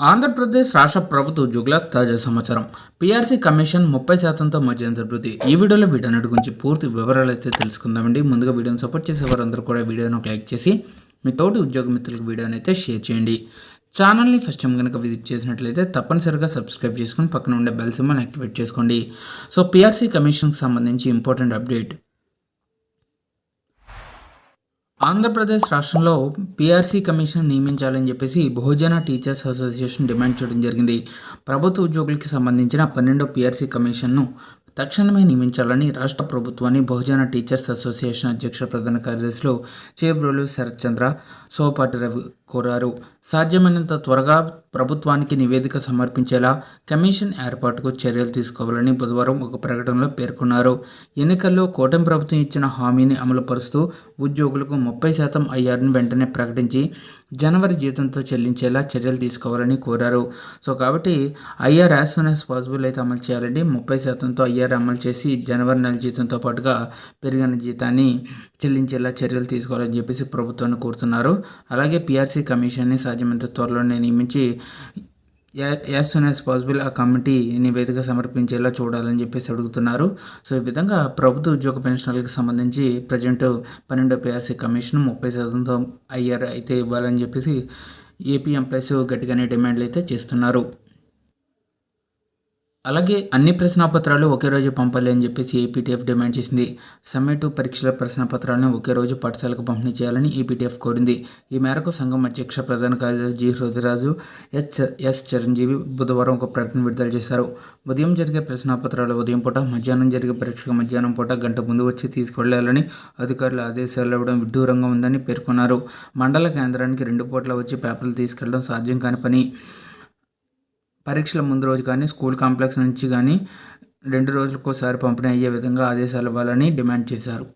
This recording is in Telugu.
ఆంధ్రప్రదేశ్ రాష్ట్ర ప్రభుత్వ ఉద్యోగుల తాజా సమాచారం. పీఆర్సీ కమిషన్ ముప్పై శాతంతో మధ్యంతర వృద్ధి. ఈ వీడియోలో వీటన్నిటి గురించి పూర్తి వివరాలు అయితే తెలుసుకుందామండి. ముందుగా వీడియోని సపోర్ట్ చేసే వారందరూ కూడా వీడియోను లైక్ చేసి మీ తోటి ఉద్యోగ మిత్రులకు వీడియోని అయితే షేర్ చేయండి. ఛానల్ని ఫస్ట్ టైం కనుక విజిట్ చేసినట్లయితే తప్పనిసరిగా సబ్స్క్రైబ్ చేసుకుని పక్కన ఉండే బెల్ సింబల్ యాక్టివేట్ చేసుకోండి. సో పీఆర్సీ కమిషన్కి సంబంధించి ఇంపార్టెంట్ అప్డేట్. ఆంధ్రప్రదేశ్ రాష్ట్రంలో పీఆర్సీ కమిషన్ నియమించాలని చెప్పేసి బహుజన టీచర్స్ అసోసియేషన్ డిమాండ్ చేయడం జరిగింది. ప్రభుత్వ ఉద్యోగులకి సంబంధించిన పన్నెండో పీఆర్సీ కమిషన్ను తక్షణమే నియమించాలని రాష్ట్ర ప్రభుత్వాన్ని బహుజన టీచర్స్ అసోసియేషన్ అధ్యక్ష ప్రధాన కార్యదర్శులు చేబ్రోలు శరత్ చంద్ర సోపాటి రవి కోరారు. సాధ్యమైనంత త్వరగా ప్రభుత్వానికి నివేదిక సమర్పించేలా కమిషన్ ఏర్పాటుకు చర్యలు తీసుకోవాలని బుధవారం ఒక ప్రకటనలో పేర్కొన్నారు. ఎన్నికల్లో కూటమి ప్రభుత్వం ఇచ్చిన హామీని అమలుపరుస్తూ ఉద్యోగులకు ముప్పై శాతం ఐఆర్ని వెంటనే ప్రకటించి జనవరి జీతంతో చెల్లించేలా చర్యలు తీసుకోవాలని కోరారు. సో కాబట్టి IR as soon as possible అయితే అమలు చేయాలండి. ముప్పై శాతంతో ఐఆర్ అమలు చేసి జనవరి నెల జీతంతో పాటుగా పెరిగిన జీతాన్ని చెల్లించేలా చర్యలు తీసుకోవాలని చెప్పేసి ప్రభుత్వాన్ని కోరుతున్నారు. అలాగే పిఆర్సీ కమిషన్ని సాధ్యమైనంత త్వరలోనే నియమించి యాజ్ సూన్ యాజ్ పాసిబుల్ ఆ కమిటీ నివేదిక సమర్పించేలా చూడాలని చెప్పేసి అడుగుతున్నారు. సో ఈ విధంగా ప్రభుత్వ ఉద్యోగ పెన్షనర్లకు సంబంధించి ప్రజెంట్ పన్నెండో పిఆర్సీ కమిషన్ ముప్పై శాతంతో ఐఆర్ అయితే ఇవ్వాలని చెప్పేసి ఏపీ ఎంప్లాయీస్ గట్టిగానే డిమాండ్లు అయితే చేస్తున్నారు. అలాగే అన్ని ప్రశ్నపత్రాలు ఒకే రోజు పంపాలి అని చెప్పేసి ఏపీటీఎఫ్ డిమాండ్ చేసింది. సమ్మేటివ్ పరీక్షల ప్రశ్నపత్రాలను ఒకే రోజు పాఠశాలకు పంపిణీ చేయాలని ఏపీటీఎఫ్ కోరింది. ఈ మేరకు సంఘం అధ్యక్ష ప్రధాన కార్యదర్శి G Hrudayaraju S S Chiranjeevi బుధవారం ఒక ప్రకటన విడుదల చేశారు. ఉదయం జరిగే ప్రశ్నపత్రాలు ఉదయం పూట మధ్యాహ్నం జరిగే పరీక్షకు మధ్యాహ్నం పూట గంట ముందు వచ్చి తీసుకెళ్ళాలని అధికారులు ఆదేశాలు ఇవ్వడం విడ్డూరంగా ఉందని పేర్కొన్నారు. మండల కేంద్రానికి రెండు పూట్ల వచ్చి పేపర్లు తీసుకెళ్ళడం సాధ్యం కాని పని. పరీక్షల ముందు రోజు కానీ స్కూల్ కాంప్లెక్స్ నుంచి కానీ రెండు రోజులకోసారి పంపిణీ అయ్యే విధంగా ఆదేశాలు ఇవ్వాలని డిమాండ్ చేశారు.